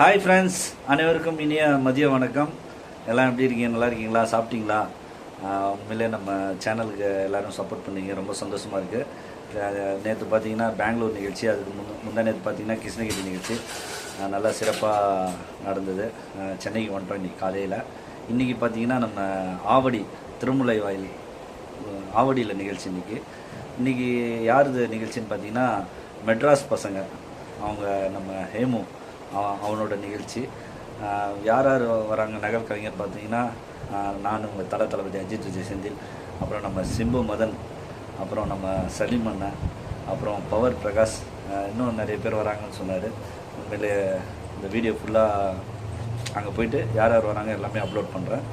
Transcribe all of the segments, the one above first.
Hi friends அனைவருக்கும் இனிய மதிய வணக்கம். எல்லாம் எப்படி இருக்கீங்க? நல்லா இருக்கீங்களா? சாப்பிட்டீங்களா? உண்மையிலே நம்ம சேனலுக்கு எல்லாரும் சப்போர்ட் பண்ணீங்க. ரொம்ப சந்தோஷமாக இருக்குது நேற்று பார்த்தீங்கன்னா பெங்களூர் நிகழ்ச்சி. அதுக்கு முன் முந்தா நேற்று பார்த்தீங்கன்னா கிருஷ்ணகிரி நிகழ்ச்சி. நல்லா சிறப்பாக நடந்தது. சென்னைக்கு வந்துட்டோம் இன்றைக்கி காலையில். இன்றைக்கி பார்த்தீங்கன்னா நம்ம ஆவடி திருமுலை வாயில் ஆவடியில் நிகழ்ச்சி இன்னைக்கு. இன்றைக்கி யாருது நிகழ்ச்சின்னு பார்த்தீங்கன்னா மெட்ராஸ் பசங்க. அவங்க நம்ம ஹேமு. அவனோட நிகழ்ச்சி. யார் யார் வராங்க நகல் கவிஞர் பார்த்தீங்கன்னா நான் உங்கள் தல தளபதி அஜித் விஜய் செந்தில் அப்புறம் நம்ம சிம்பு மதன் அப்புறம் நம்ம சலீம் அண்ணன் அப்புறம் பவர் பிரகாஷ் இன்னும் நிறைய பேர் வராங்கன்னு சொன்னார். உண்மையிலே இந்த வீடியோ ஃபுல்லாக அங்கே போயிட்டு யார் யார் வராங்க எல்லாமே அப்லோட் பண்ணுறேன்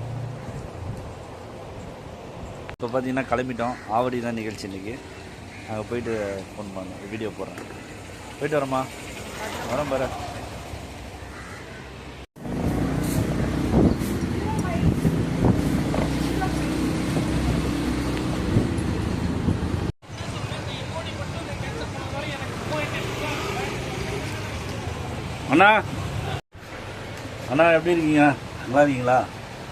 இப்போ பார்த்தீங்கன்னா கிளம்பிட்டோம். ஆவடி தான் நிகழ்ச்சி இன்றைக்கி அங்கே போயிட்டு ஃபோன் பண்ணேன் வீடியோ போடுறேன். போயிட்டு வரோம்மா. வரோம் பாரு. அண்ணா. அண்ணா எப்படி இருக்கீங்க? நல்லா இருக்கீங்களா?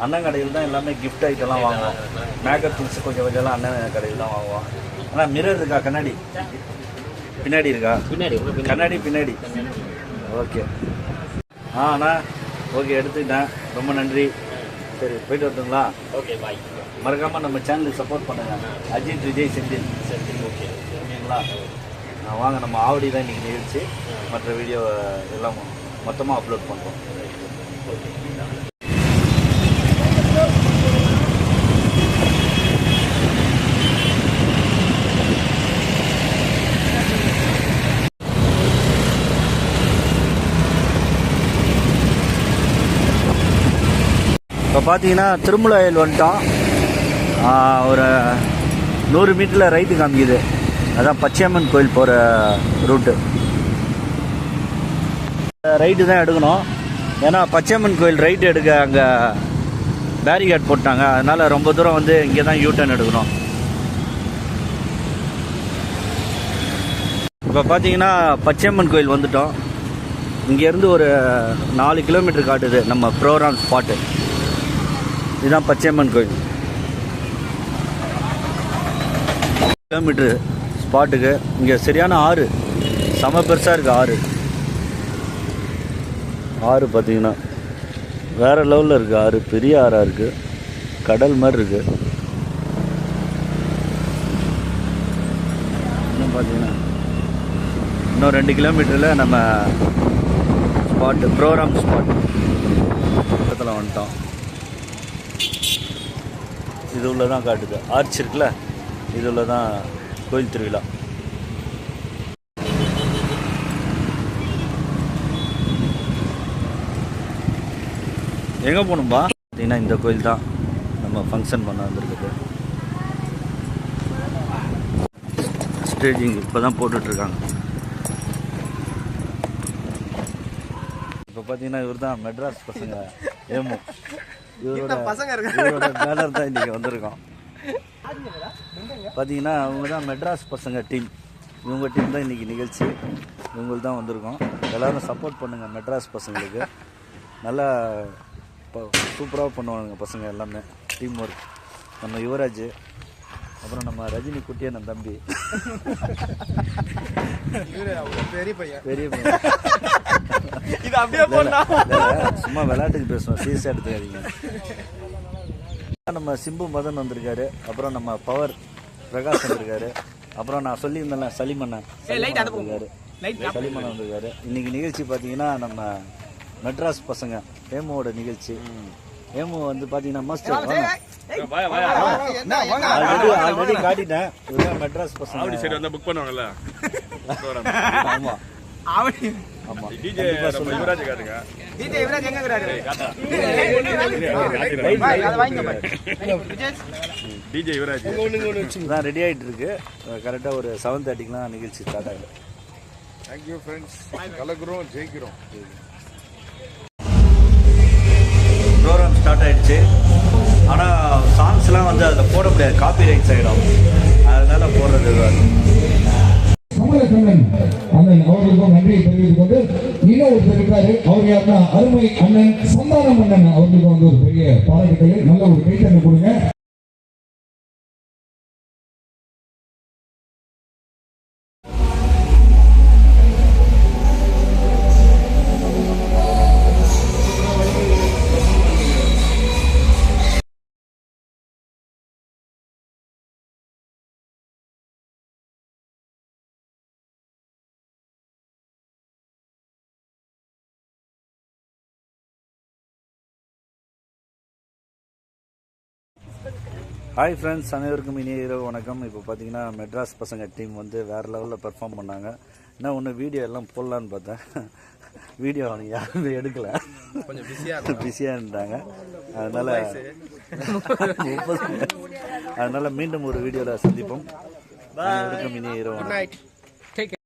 அண்ணன் கடையில் தான் எல்லாமே கிஃப்ட் ஐட்டம்லாம் வாங்குவோம். மேக்கப் திங்ஸ் கொஞ்சம் கொஞ்சம்லாம் அண்ணன் கடையில் தான் வாங்குவோம். அண்ணா மிரர் இருக்கா? கண்ணாடி? பின்னாடி இருக்கா? பின்னாடி கண்ணாடி பின்னாடி. ஓகே. ஆ அண்ணா. ஓகே எடுத்துக்கிட்டேன். ரொம்ப நன்றி. சரி போயிட்டு வரட்டுங்களா? ஓகே பாய் மறக்காமல் நம்ம சேனலுக்கு சப்போர்ட் பண்ணுங்க. அஜித் விஜய் செந்தில். சரி ஓகே. ஓகேங்களா? வாங்க நம்ம ஆவடி தான் இன்றைக்கி நிகழ்ச்சி. மற்ற வீடியோ எல்லாம் மொத்தமாக அப்லோட் பண்ணுறோம் இப்போ பார்த்தீங்கன்னா திருமலையில் வந்துட்டோம். ஒரு நூறு மீட்டரில் ரைட்டு காமிக்குது. அதான் பச்சையம்மன் கோயில் போகிற ரூட்டு ரைட்டு தான் எடுக்கணும். ஏன்னா பச்சையம்மன் கோயில் ரைட்டு எடுக்க அங்கே பேரிகேட் போட்டாங்க. அதனால் ரொம்ப தூரம் வந்து இங்கே தான் யூ எடுக்கணும். இப்போ பார்த்தீங்கன்னா பச்சையம்மன் கோயில் வந்துட்டோம். இங்கேருந்து ஒரு நாலு கிலோமீட்டர் காட்டுது நம்ம ப்ரோக்ராம் ஸ்பாட்டு இதுதான் பச்சையம்மன் கோயில். கிலோமீட்ரு ஸ்பாட்டுக்கு இங்கே சரியான ஆறு. செம பெருசாக இருக்குது ஆறு. ஆறு பார்த்திங்கன்னா வேறு லெவலில் இருக்குது ஆறு பெரிய ஆறாக இருக்குது கடல் மாதிரி இருக்குது இன்னும் பார்த்தீங்கன்னா இன்னும் ரெண்டு கிலோமீட்டரில் நம்ம ஸ்பாட்டு ப்ரோக்ராம் ஸ்பாட் பக்கத்தில் வந்துட்டோம். இது உள்ள தான் காட்டுது. ஆர்ச் இருக்குல்ல? இது உள்ள தான் கோயில் திருவிழா. எங்கே போகணும்பா? பார்த்தீங்கன்னா இந்த கோயில் தான் நம்ம ஃபங்க்ஷன் பண்ண வந்திருக்குது. ஸ்டேஜிங் இப்போ தான் போட்டுட்ருக்காங்க. இப்போ பார்த்தீங்கன்னா இவர் தான் மெட்ராஸ் பசங்க ஏமோ. இவரோட இவரோட பேனர் தான் இன்றைக்கி வந்திருக்கோம். பார்த்தீங்கன்னா அவங்க தான் மெட்ராஸ் பசங்க டீம் இவங்க டீம் தான் இன்றைக்கி நிகழ்ச்சி. இவங்களுக்கு தான் வந்திருக்கோம். எல்லோரும் சப்போர்ட் பண்ணுங்கள் மெட்ராஸ் பசங்களுக்கு. நல்லா சூப்பராக பண்ணுவாங்க பசங்க எல்லாமே. டீம் ஒர்க் நம்ம யுவராஜ் அப்புறம் நம்ம ரஜினி குட்டியண்ணன் தம்பி. பெரிய பையன். பெரிய பையன். இது அப்படியே சும்மா விளையாட்டுக்கு பேசுவோம் சீரியஸாக எடுத்துக்காதீங்க. நம்ம சிம்பு மதன் வந்திருக்காரு அப்புறம் நம்ம பவர் பிரகாஷ் வந்திருக்காரு அப்புறம் நான் சொல்லியிருந்தேன்ல சலிமண்ணன் சலிமண்ணன் வந்திருக்காரு. சலிமண்ணன் வந்திருக்காரு. இன்னைக்கு நிகழ்ச்சி பார்த்தீங்கன்னா நம்ம மெட்ராஸ் பசங்க ஹேமுவோட நிகழ்ச்சி. ஹேமு வந்து பார்த்தீங்கன்னா மஸ்ட் ஆல்ரெடி ஆல்ரெடி காட்டிட்டேன். இதுதான் மெட்ராஸ் பசங்க. ஆவடி சைடு வந்தா புக் பண்ணுவாங்கல்ல? ஆமா. ஆவடி. ஆமா. டிஜே. யுவராஜ் காட்டுங்க. டிஜே யுவராஜ் எங்க. அதை வாங்கிங்க யுவராஜ். தான் ரெடி ஆகிட்டு இருக்கு கரெக்டாக ஒரு செவன் தேர்ட்டிக்கெலாம் நிகழ்ச்சி ஸ்டார்ட் ஆகுது. தேங்க்யூ ஃப்ரெண்ட்ஸ் கலக்குறோம் ஜெயிக்கிறோம். ப்ரோக்ராம் ஸ்டார்ட் ஆகிடுச்சு ஆனால் சாங்ஸ்லாம் வந்து அதில் போட முடியாது. காப்பி ரைட்ஸ் ஆகிடும் அதனால போடுறது இதுவாக இருக்கும் அண்ணன் அவர்களுக்கும் நன்றியை தெரிவித்துக் கொண்டு இன்னும் இருக்காரு அவர் யாருன்னா அருமை அண்ணன் சந்தானம் அண்ணன் அவர்களுக்கு வந்து ஒரு பெரிய பாராட்டுகளை நல்ல ஒரு கைத்தறி கொடுங்க. ஹாய் ஃப்ரெண்ட்ஸ் அனைவருக்கும் இனிய இரவு வணக்கம். இப்போ பார்த்தீங்கன்னா மெட்ராஸ் பசங்க டீம் வந்து வேறு லெவலில் பெர்ஃபார்ம் பண்ணாங்க. என்ன ஒன்று வீடியோ எல்லாம் போடலான்னு பார்த்தேன். வீடியோ அவனுக்கு யாருமே எடுக்கல. கொஞ்சம் பிஸியாக இருந்தாங்க. அதனால் அதனால் மீண்டும் ஒரு வீடியோவில் சந்திப்போம். அனைவருக்கும் இனிய இரவு வணக்கம்.